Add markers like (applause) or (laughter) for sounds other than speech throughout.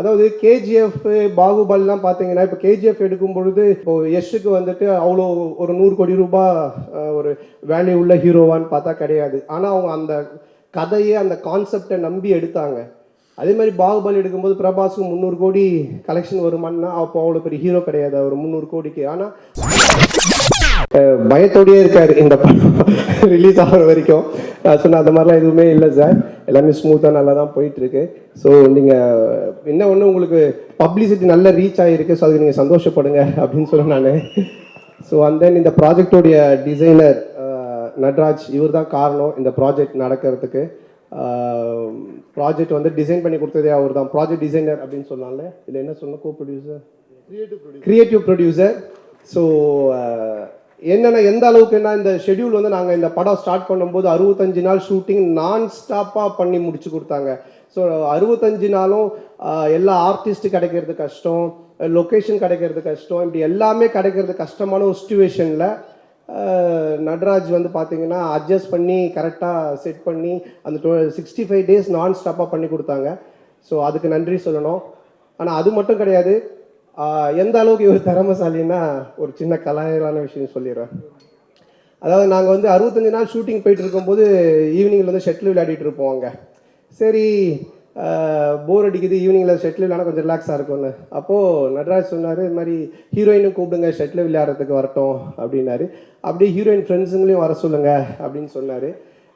அதாவது கேஜிஎஃப் பாகுபலிலாம் பார்த்தீங்கன்னா இப்போ கேஜிஎஃப் எடுக்கும் பொழுது இப்போ யஷுக்கு வந்துட்டு அவ்வளோ ஒரு நூறு கோடி ரூபாய் ஒரு வேல்யூ உள்ள ஹீரோவான்னு பார்த்தா கிடையாது. ஆனால் அவங்க அந்த கதையை அந்த கான்செப்டை நம்பி எடுத்தாங்க. அதே மாதிரி பாகுபலி எடுக்கும்போது பிரபாஸுக்கு முந்நூறு கோடி கலெக்ஷன் வருமானா அப்போ அவ்வளோ பெரிய ஹீரோ கிடையாது அவர் முந்நூறு கோடிக்கு. ஆனால் பயத்தோடயே இருக்காரு இந்த படம். (laughs) ரிலீஸ் ஆகிற வரைக்கும். நான் சொன்ன அந்த மாதிரிலாம் எதுவுமே இல்லை சார். எல்லாமே ஸ்மூத்தாக நல்லா தான் போயிட்டு இருக்கு ஸோ நீங்கள் என்ன ஒன்று உங்களுக்கு பப்ளிசிட்டி நல்ல ரீச் ஆகிருக்கு ஸோ அதுக்கு நீங்கள் சந்தோஷப்படுங்க அப்படின்னு சொல்ல நான். ஸோ அண்ட் தென் இந்த ப்ராஜெக்டோடைய டிசைனர் நட்ராஜ் இவர் தான் காரணம் இந்த ப்ராஜெக்ட் நடக்கிறதுக்கு. ப்ராஜெக்ட் வந்து டிசைன் பண்ணி கொடுத்ததே அவர் தான் ப்ராஜெக்ட் டிசைனர் அப்படின்னு சொன்னால இதில் என்ன சொன்ன co producer creative producer so என்னென்ன எந்த அளவுக்குன்னா இந்த ஷெட்யூல் வந்து நாங்கள் இந்த படம் ஸ்டார்ட் பண்ணும்போது அறுபத்தஞ்சு நாள் ஷூட்டிங் நான் ஸ்டாப்பாக பண்ணி முடிச்சு கொடுத்தாங்க. ஸோ அறுபத்தஞ்சு நாளும் எல்லா ஆர்டிஸ்ட் கிடைக்கிறது கஷ்டம் லொக்கேஷன் கிடைக்கிறது கஷ்டம் இப்படி எல்லாமே கிடைக்கிறது கஷ்டமான ஒரு சுச்சுவேஷனில் நட்ராஜ் வந்து பார்த்தீங்கன்னா அட்ஜஸ்ட் பண்ணி கரெக்டாக செட் பண்ணி அந்த சிக்ஸ்டி ஃபைவ் டேஸ் நான் ஸ்டாப்பாக பண்ணி கொடுத்தாங்க. ஸோ அதுக்கு நன்றி சொல்லணும். ஆனால் அது மட்டும் கிடையாது. எந்த அளவுக்கு இவர் திறமசாலின்னா ஒரு சின்ன கலாயலான விஷயம் சொல்லிடுறேன். அதாவது நாங்கள் வந்து அறுபத்தஞ்சு நாள் ஷூட்டிங் போயிட்டு இருக்கும்போது ஈவினிங்கில் வந்து ஷட்டில் விளையாடிட்டு இருப்போம் அங்கே. சரி போர் அடிக்குது ஈவினிங்கில் ஷட்டில் விளையாட கொஞ்சம் ரிலாக்ஸாக இருக்கும்னு. அப்போது நடராஜ் சொன்னார் இது மாதிரி ஹீரோயினும் கூப்பிடுங்க ஷட்டில் விளையாடுறதுக்கு வரட்டும் அப்படின்னாரு. அப்படியே ஹீரோயின் ஃப்ரெண்ட்ஸுங்களையும் வர சொல்லுங்கள் அப்படின்னு சொன்னார்.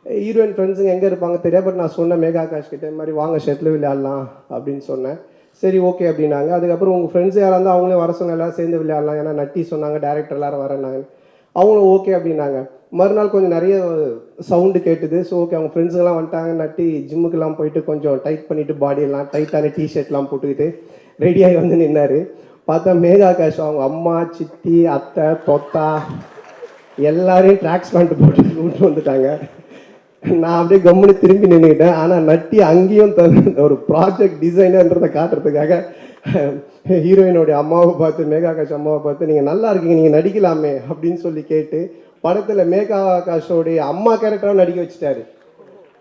ஹீரோயின் ஃப்ரெண்ட்ஸுங்க எங்கே இருப்பாங்க தெரியாது பட் நான் சொன்னேன் மேகா ஆகாஷ் கிட்ட இந்த மாதிரி வாங்க ஷட்டில் விளையாடலாம் அப்படின்னு சொன்னேன். சரி ஓகே அப்படின்னாங்க. அதுக்கப்புறம் உங்கள் ஃப்ரெண்ட்ஸ் யாராக இருந்தால் அவங்களே வர சொன்ன எல்லாரும் சேர்ந்து விளையாடலாம். ஏன்னா நட்டி சொன்னாங்க டேரக்டர் எல்லாரும் வரேன்னாங்க. அவங்களும் ஓகே அப்படின்னாங்க. மறுநாள் கொஞ்சம் நிறைய சவுண்டு கேட்டுது. ஸோ ஓகே அவங்க ஃப்ரெண்ட்ஸுங்கெல்லாம் வந்துட்டாங்க. நட்டி ஜிம்முக்கெல்லாம் போயிட்டு கொஞ்சம் டைட் பண்ணிவிட்டு பாடியெல்லாம் டைட்டான டிஷர்ட்லாம் போட்டுக்கிட்டு ரெடியாகி வந்து நின்னார். பார்த்தா மேகா காஷ் அவங்க அம்மா சித்தி அத்தை தொத்தா எல்லாரையும் ட்ராக்ஸ் பேண்ட்டு போட்டு விட்டு வந்துட்டாங்க. நான் அப்படியே கம்முனு திரும்பி நின்றுக்கிட்டேன் ஆனால் நட்டி அங்கேயும் தன் ஒரு ப்ராஜெக்ட் டிசைனர்ன்றதை காட்டுறதுக்காக ஹீரோயினுடைய அம்மாவை பார்த்து மேகா ஆகாஷ் அம்மாவை பார்த்து நீங்கள் நல்லா இருக்கீங்க நீங்கள் நடிக்கலாமே அப்படின்னு சொல்லி கேட்டு படத்தில் மேகா ஆகாஷோடைய அம்மா கேரக்டராக நடிக்க வச்சுட்டாரு.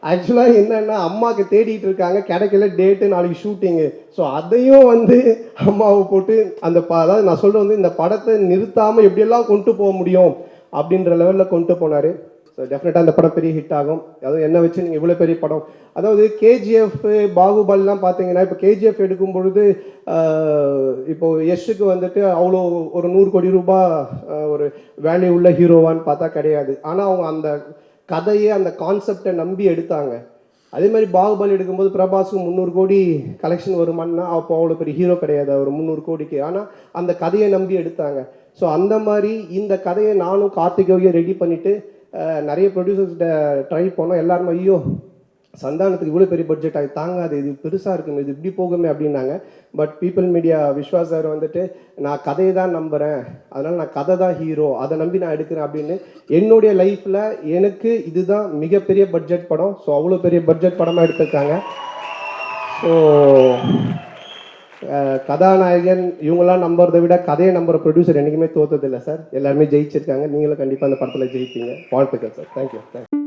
ஆக்சுவலாக என்னென்னா அம்மாவுக்கு தேடிட்டு இருக்காங்க கிடைக்கல டேட்டு நாளைக்கு ஷூட்டிங்கு ஸோ அதையும் வந்து அம்மாவை போட்டு அந்த ப அதாவது நான் சொல்கிறது வந்து இந்த படத்தை நிறுத்தாமல் எப்படியெல்லாம் கொண்டு போக முடியும் அப்படின்ற லெவலில் கொண்டு போனார். ஸோ டெஃபினட்டாக அந்த படம் பெரிய ஹிட் ஆகும். அதுவும் என்ன வச்சு நீங்கள் இவ்வளோ பெரிய படம்? அதாவது கேஜிஎஃப் பாகுபலிலாம் பார்த்தீங்கன்னா இப்போ கேஜிஎஃப் எடுக்கும் பொழுது இப்போது இப்போ யஷுக்கு வந்துட்டு அவ்வளோ ஒரு நூறு கோடி ரூபாய் ஒரு வேல்யூ உள்ள ஹீரோவான்னு பார்த்தா கிடையாது. ஆனால் அவங்க அந்த கதையை அந்த கான்செப்டை நம்பி எடுத்தாங்க. அதே மாதிரி பாகுபலி எடுக்கும்போது பிரபாஸுக்கு முந்நூறு கோடி கலெக்ஷன் வருமானா அப்போ அவ்வளோ பெரிய ஹீரோ கிடையாது. ஒரு முந்நூறு கோடிக்கு. ஆனால் அந்த கதையை நம்பி எடுத்தாங்க. ஸோ அந்த மாதிரி இந்த கதையை நானும் கார்த்திகோவையும் ரெடி பண்ணிவிட்டு நிறைய ப்ரொடியூசர்ஸ்கிட்ட ட்ரை பண்ணோம். எல்லாருமே ஐயோ சந்தானத்துக்கு இவ்வளோ பெரிய பட்ஜெட் ஆகி தாங்காது இது பெருசாக இருக்குமே இது இப்படி போகுமே அப்படின்னாங்க. But people media Vishwas sir வந்துட்டு நான் கதையை தான் நம்புகிறேன் அதனால் நான் கதை தான் ஹீரோ அதை நம்பி நான் எடுக்கிறேன் அப்படின்னு என்னுடைய லைஃப்பில் எனக்கு இதுதான் மிகப்பெரிய பட்ஜெட் படம். ஸோ அவ்வளோ பெரிய பட்ஜெட் படமாக எடுத்திருக்காங்க. ஸோ கதாநாயகன் இவங்கெல்லாம் நம்புறதை விட கதையை நம்புற ப்ரொடியூசர் என்றைக்குமே தோத்ததில்லை சார் எல்லாருமே ஜெயிச்சிருக்காங்க. நீங்களும் கண்டிப்பாக அந்த படத்தில் ஜெயிப்பீங்க. வாழ்த்துக்கள் சார் தேங்க்யூ தேங்க்யூ